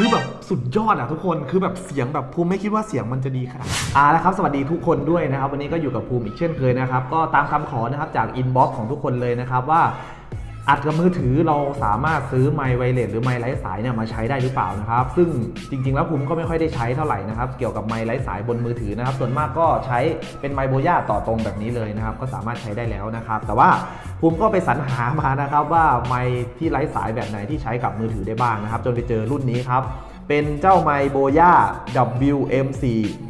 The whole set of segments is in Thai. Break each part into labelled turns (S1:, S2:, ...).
S1: คือแบบสุดยอดอะทุกคนคือแบบเสียงแบบภูมิไม่คิดว่าเสียงมันจะดีขนาดอ่าแล้วครับสวัสดีทุกคนด้วยนะครับ วันนี้ก็อยู่กับภูมิอีกเช่นเคยนะครับ ก็ตามคำขอนะครับจากอินบ็อกซ์ของทุกคนเลยนะครับว่า อัดกับมือถือเราสามารถซื้อไมค์ไวเลสหรือไมค์ไร้สายเนี่ยมาใช้ได้หรือเปล่านะครับ ซึ่งจริง ๆ แล้วผมก็ไม่ค่อยได้ใช้เท่าไหร่นะครับ เกี่ยวกับไมค์ไร้สายบนมือถือนะครับ ส่วนมากก็ใช้เป็นไมค์โบย่าต่อตรงแบบนี้เลยนะครับ ก็สามารถใช้ได้แล้วนะครับ แต่ว่าผมก็ไปสรรหามานะครับว่าไมค์ที่ไร้สายแบบไหนที่ใช้กับมือถือได้บ้างนะครับ จนไปเจอรุ่นนี้ครับ เป็นเจ้าไมโบย่า WM4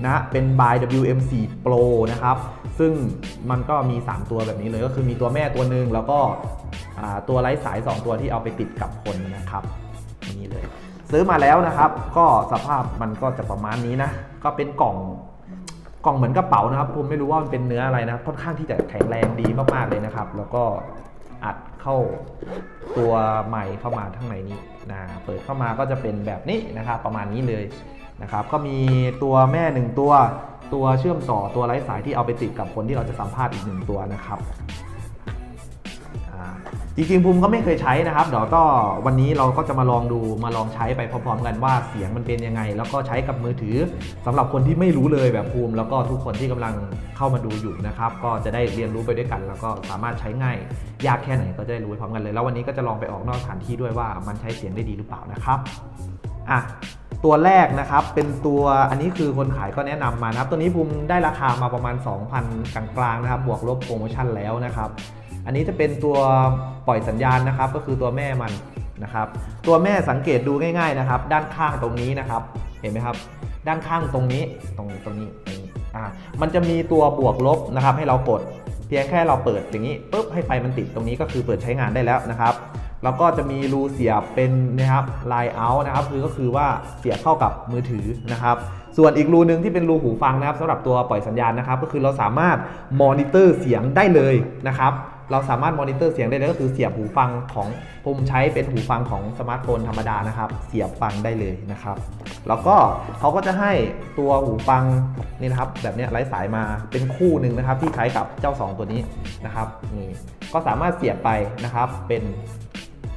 S1: นะ เป็น by WM4 Pro นะครับ ซึ่งมันก็มี 3 ตัวแบบนี้เลยก็คือมีตัวแม่ตัวหนึ่งแล้วก็ตัวไร้สาย 2 ตัวที่เอาไปติดกับคนนะครับ นี่เลย ซื้อมาแล้วนะครับ ก็สภาพมันก็จะประมาณนี้นะ ก็เป็นกล่องกล่องเหมือนกระเป๋านะครับ ผมไม่รู้ว่ามันเป็นเนื้ออะไรนะ ค่อนข้างที่จะแข็งแรงดีมากๆเลยนะครับ แล้วก็อัด เข้าตัวใหม่เข้ามาข้างในนี้นะเปิดเข้ามาก็จะเป็นแบบนี้นะครับประมาณนี้เลยนะครับก็มีตัวแม่หนึ่งตัว ตัวเชื่อมต่อตัวไร้สายที่เอาไปติดกับคนที่เราจะสัมภาษณ์อีกหนึ่งตัวนะครับ จริงๆภูมิก็ไม่เคยใช้นะครับ เดี๋ยวก็วันนี้เราก็จะมาลองดูมาลองใช้ไปพร้อมๆกันว่าเสียงมันเป็นยังไง แล้วก็ใช้กับมือถือสำหรับคนที่ไม่รู้เลยแบบภูมิ แล้วก็ทุกคนที่กำลังเข้ามาดูอยู่นะครับก็จะได้เรียนรู้ไปด้วยกัน แล้วก็สามารถใช้ง่ายยากแค่ไหนก็จะได้รู้ไปพร้อมกันเลย แล้ววันนี้ก็จะลองไปออกนอกสถานที่ด้วยว่ามันใช้เสียงได้ดีหรือเปล่านะครับอะตัวแรกนะครับเป็นตัวอันนี้คือคนขายก็แนะนำมานะครับ ตัวนี้ภูมิได้ราคามาประมาณ 2,000 กลางๆนะครับ บวกลบโปรโมชั่นแล้วนะครับ อันนี้จะเป็นตัวปล่อยสัญญาณนะครับ ก็คือตัวแม่มันนะครับ ตัวแม่สังเกตดูง่าย ๆนะครับ ด้านข้างตรงนี้นะครับ เห็นไหมครับ ด้านข้างตรงนี้ตรงตรงนี้อ่ามันจะมีตัวบวกลบนะครับ ให้เรากด เพียงแค่เราเปิดอย่างนี้ปุ๊บให้ไฟมันติดตรงนี้ก็คือเปิดใช้งานได้แล้วนะครับแล้วก็จะมีรูเสียบเป็นนะครับไลน์เอาท์นะครับคือก็คือว่าเสียบเข้ากับมือถือนะครับ ส่วนอีกรูนึงที่เป็นรูหูฟังนะครับสำหรับตัวปล่อยสัญญาณนะครับ ก็คือเราสามารถมอนิเตอร์เสียงได้เลยนะครับ เราสามารถมอนิเตอร์เสียงได้เลยก็คือเสียบหูฟังของผมใช้เป็นหูฟังของสมาร์ทโฟนธรรมดานะครับ เสียบฟังได้เลยนะครับ แล้วก็เขาก็จะให้ตัวหูฟังนี่นะครับ แบบนี้ไร้สายมาเป็นคู่หนึ่งนะครับ ที่ใช้กับเจ้า 2 ตัวนี้นะครับนี่ก็สามารถเสียบไปนะครับเป็น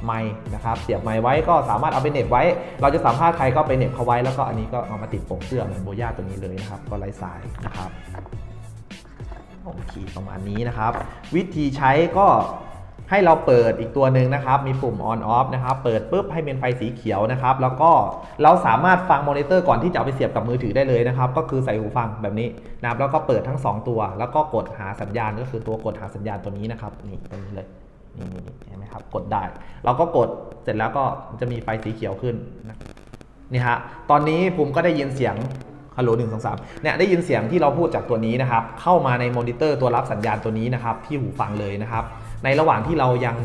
S1: ไม้นะครับเสียบไม้ไว้ก็สามารถเอาไปเน็บไว้ เราจะสัมภาษณ์ใครก็ไปเน็บเขาไว้แล้วก็อันนี้ก็เอามาติดปกเสื้อเหมือนโบย่าตัวนี้เลยนะครับ ก็ไร้สายนะครับ โอเคประมาณนี้นะครับ วิธีใช้ก็ให้เราเปิดอีกตัวหนึ่งนะครับ มีปุ่ม on off นะครับ เปิดปุ๊บให้เป็นไฟสีเขียวนะครับ แล้วก็เราสามารถฟังมอนิเตอร์ก่อนที่จะเอาไปเสียบกับมือถือได้เลยนะครับ ก็คือใส่หูฟังแบบนี้นะครับ แล้วก็เปิดทั้ง 2 ตัว แล้วก็กดหาสัญญาณก็คือตัวกดหาสัญญาณตัวนี้นะครับ นี่ตัวนี้เลย นี่นี่เห็นไหมครับ กดได้ เราก็กด เสร็จแล้วก็จะมีไฟสีเขียวขึ้นนะนี่ฮะ ตอนนี้ผมก็ได้ยินเสียง ฮัลโหลหนึ่งสองสามเนี่ยได้ยินเสียงที่เราพูดจากตัวนี้นะครับ เข้ามาในมอนิเตอร์ตัวรับสัญญาณตัวนี้นะครับ ที่หูฟังเลยนะครับ ในระหว่างที่เรายัง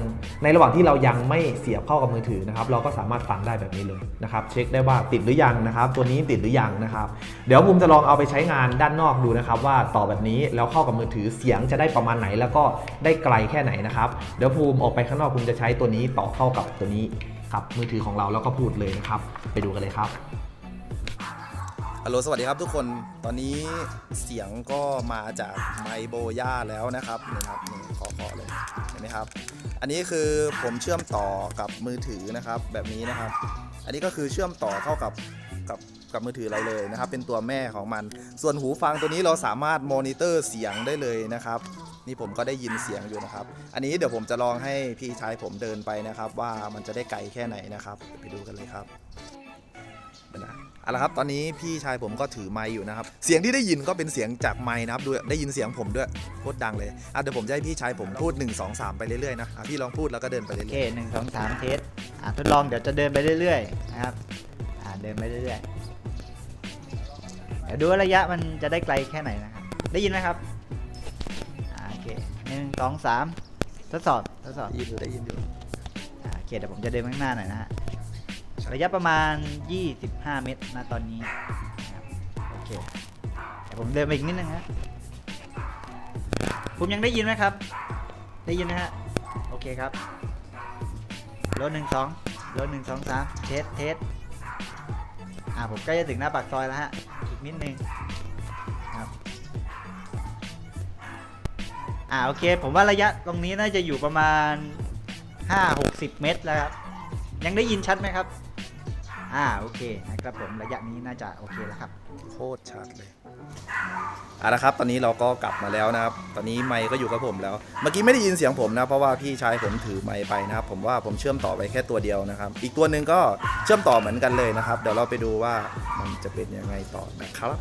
S1: ในระหว่างที่เรายังไม่เสียบเข้ากับมือถือนะครับ เราก็สามารถฟังได้แบบนี้เลยนะครับ เช็คได้ว่าติดหรือยังนะครับ ตัวนี้ติดหรือยังนะครับ เดี๋ยวผมจะลองเอาไปใช้งานด้านนอกดูนะครับ ว่าต่อแบบนี้แล้วเข้ากับมือถือเสียงจะได้ประมาณไหน แล้วก็ได้ไกลแค่ไหนนะครับเดี๋ยวภูมิออกไปข้างนอกภูมิจะใช้ตัวนี้ต่อเข้ากับตัวนี้กับมือถือของเราแล้วก็พูดเลยนะครับ ไปดูกันเลยครับ
S2: ฮัลโหลสวัสดีครับทุกคนตอนนี้เสียงก็มาจากไมโบย่าแล้วนะครับนี่ครับนี่ขอขอเลยเห็นไหมครับ อันนี้คือผมเชื่อมต่อกับมือถือนะครับ แบบนี้นะครับ อันนี้ก็คือเชื่อมต่อเข้ากับกับกับมือถือเราเลยนะครับ เป็นตัวแม่ของมัน ส่วนหูฟังตัวนี้เราสามารถมอนิเตอร์เสียงได้เลยนะครับ นี่ผมก็ได้ยินเสียงอยู่นะครับ อันนี้เดี๋ยวผมจะลองให้พี่ชายผมเดินไปนะครับ ว่ามันจะได้ไกลแค่ไหนนะครับ ไปดูกันเลยครับ เอาละครับตอนนี้พี่ชายผมก็ถือไมค์อยู่นะครับ เสียงที่ได้ยินก็เป็นเสียงจากไมค์นะครับดูได้ยินเสียงผมด้วยโคตรดังเลยอะเดี๋ยวผมจะให้พี่ชายผมพูด 1 2 3 ไปเรื่อยๆนะอะพี่ลองพูดแล้วก็เดินไปเรื่
S3: โอเค
S2: อย
S3: หนึ่งสองสามเทสอ่าทดลองเดี๋ยวจะเดินไปเรื่อยๆนะครับอ่าเดินไปเรื่อยๆเดี๋ยวดูว่าระยะมันจะได้ไกลแค่ไหนนะครับ ได้ยินไหมครับอ่าโอเคหนึ่งสองสามทดสอบทดสอบ
S2: ๆได้ยินอยู่ได้ยินอยู่
S3: อ่าโอเคเดี๋ยวผมจะเดินไปข้างหน้าหน่อยนะฮะ ระยะประมาณ 25 เมตรนะตอนนี้โอเคเดี๋ยวผมเดินไปอีกนิดนึงฮะผมยังได้ยินไหมครับ ได้ยินนะฮะโอเคครับรถหนึ่งสองรถหนึ่งสองสามเทสเทสอ่าผมใกล้จะถึงหน้าปากซอยแล้วฮะอีกนิดนึงครับอ่าโอเค ผมว่าระยะตรงนี้น่าจะอยู่ประมาณ5 60 เมตรแล้วครับยังได้ยินชัดไหมครับ อ่าอ่าโอเคนะครับผมระยะนี้น่าจะโอเคแล้วครับ
S2: โคตรชัดเลยเอาละครับ ตอนนี้เราก็กลับมาแล้วนะครับ ตอนนี้ไมค์ก็อยู่กับผมแล้ว เมื่อกี้ไม่ได้ยินเสียงผมนะ เพราะว่าพี่ชายผมถือไมค์ไปนะครับ ผมว่าผมเชื่อมต่อไปแค่ตัวเดียวนะครับ อีกตัวหนึ่งก็เชื่อมต่อเหมือนกันเลยนะครับ เดี๋ยวเราไปดูว่ามันจะเป็นยังไงต่อนะครับ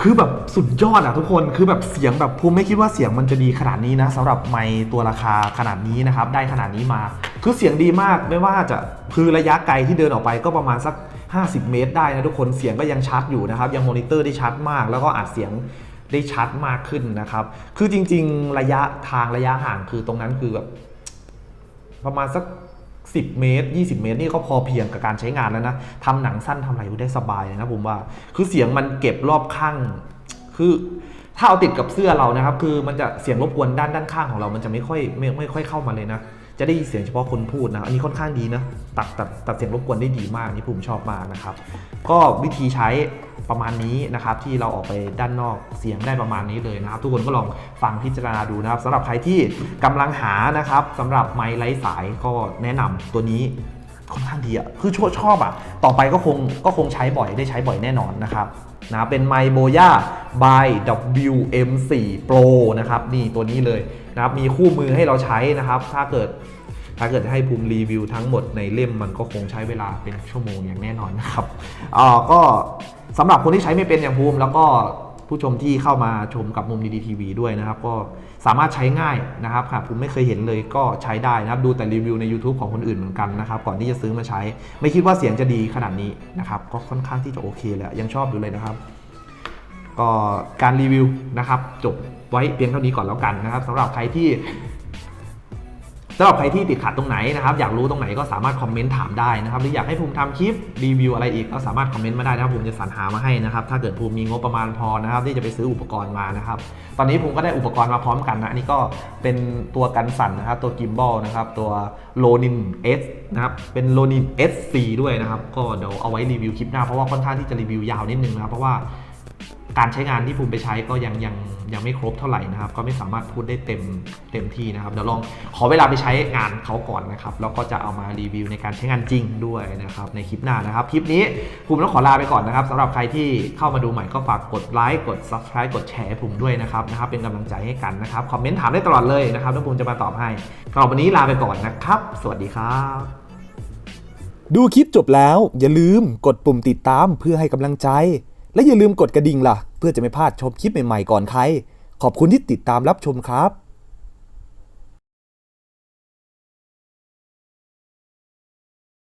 S1: คือแบบสุดยอดอะทุกคน คือแบบเสียงแบบภูมิไม่คิดว่าเสียงมันจะดีขนาดนี้นะสำหรับไมค์ตัวราคาขนาดนี้นะครับ ได้ขนาดนี้มา คือเสียงดีมากไม่ว่าจะคือระยะไกลที่เดินออกไปก็ประมาณสัก 50 เมตรได้นะทุกคนเสียงก็ยังชัดอยู่นะครับ ยังมอนิเตอร์ได้ชัดมาก แล้วก็อัดเสียงได้ชัดมากขึ้นนะครับ คือจริง ๆ ระยะทางระยะห่างคือตรงนั้นคือแบบประมาณสัก 10 เมตร 20 เมตรนี่ก็พอเพียงกับการใช้งานแล้วนะทำหนังสั้นทำอะไรได้สบายเลยนะผมว่า คือเสียงมันเก็บรอบข้าง คือถ้าเอาติดกับเสื้อเรานะครับ คือมันจะเสียงรบกวนด้านด้านข้างของเรา มันจะไม่ค่อยไม่ไม่ค่อยเข้ามาเลยนะ จะได้ยินเสียงเฉพาะคนพูดนะ อันนี้ค่อนข้างดีนะ ตัดตัดตัดเสียงรบกวนได้ดีมากนี่ผมชอบมากนะครับ ก็วิธีใช้ประมาณนี้นะครับที่เราออกไปด้านนอกเสียงได้ประมาณนี้เลยนะครับ ทุกคนก็ลองฟังพิจารณาดูนะครับสำหรับใครที่กำลังหานะครับสำหรับไมค์ไร้สายก็แนะนำตัวนี้ค่อนข้างดีอะคือชอบชอบอะต่อไปก็คงก็คงใช้บ่อยได้ใช้บ่อยแน่นอนนะครับ นะเป็นไมโบย่า by WM4 Pro นะครับนี่ตัวนี้เลยนะครับมีคู่มือให้เราใช้นะครับ ถ้าเกิดถ้าเกิดให้ภูมิรีวิวทั้งหมดในเล่มมันก็คงใช้เวลาเป็นชั่วโมงอย่างแน่นอนนะครับอ่าก็สำหรับคนที่ใช้ไม่เป็นอย่างภูมิแล้วก็ ผู้ชมที่เข้ามาชมกับมุมดีดีทีวีด้วยนะครับ ก็สามารถใช้ง่ายนะครับหากภูมิไม่เคยเห็นเลยก็ใช้ได้นะครับ ดูแต่รีวิวใน YouTube ของคนอื่นเหมือนกันนะครับ ก่อนที่จะซื้อมาใช้ ไม่คิดว่าเสียงจะดีขนาดนี้นะครับ ก็ค่อนข้างที่จะโอเคแล้วยังชอบอยู่เลยนะครับ ก็การรีวิวนะครับ จบไว้เพียงเท่านี้ก่อนแล้วกันนะครับสำหรับใครที่ สำหรับใครที่ติดขัดตรงไหนนะครับอยากรู้ตรงไหนก็สามารถคอมเมนต์ถามได้นะครับหรืออยากให้ภูมิทำคลิปรีวิวอะไรอีกก็สามารถคอมเมนต์มาได้นะครับภูมิจะสรรหามาให้นะครับถ้าเกิดภูมิมีงบประมาณพอนะครับที่จะไปซื้ออุปกรณ์มานะครับตอนนี้ภูมิก็ได้อุปกรณ์มาพร้อมกันนะอันนี้ก็เป็นตัวกันสั่นนะครับตัวกิมบอลนะครับตัวโลนิน S นะครับเป็นโลนิน SC ด้วยนะครับก็เดี๋ยวเอาไว้รีวิวคลิปหน้าเพราะว่าค่อนข้างที่จะรีวิวยาวนิดนึงนะครับเพราะว่า การใช้งานที่ภูมิไปใช้ก็ยังยังยังไม่ครบเท่าไหร่นะครับ ก็ไม่สามารถพูดได้เต็มเต็มที่นะครับเดี๋ยวลองขอเวลาไปใช้งานเขาก่อนนะครับแล้วก็จะเอามารีวิวในการใช้งานจริงด้วยนะครับในคลิปหน้านะครับคลิปนี้ภูมิต้องขอลาไปก่อนนะครับสำหรับใครที่เข้ามาดูใหม่ก็ฝากกดไลค์กด subscribe กดแชร์ภูมิด้วยนะครับนะครับเป็นกำลังใจให้กันนะครับคอมเมนต์ถามได้ตลอดเลยนะครับแล้วภูมิจะมาตอบให้สำหรับวันนี้ลาไปก่อนนะครับ สวัสดีครับ
S4: ดูคลิปจบแล้วอย่าลืมกดปุ่มติดตามเพื่อให้กำลังใจ และอย่าลืมกดกระดิ่งล่ะ เพื่อจะไม่พลาดชมคลิปใหม่ๆก่อนใคร ขอบคุณที่ติดตามรับชมครับ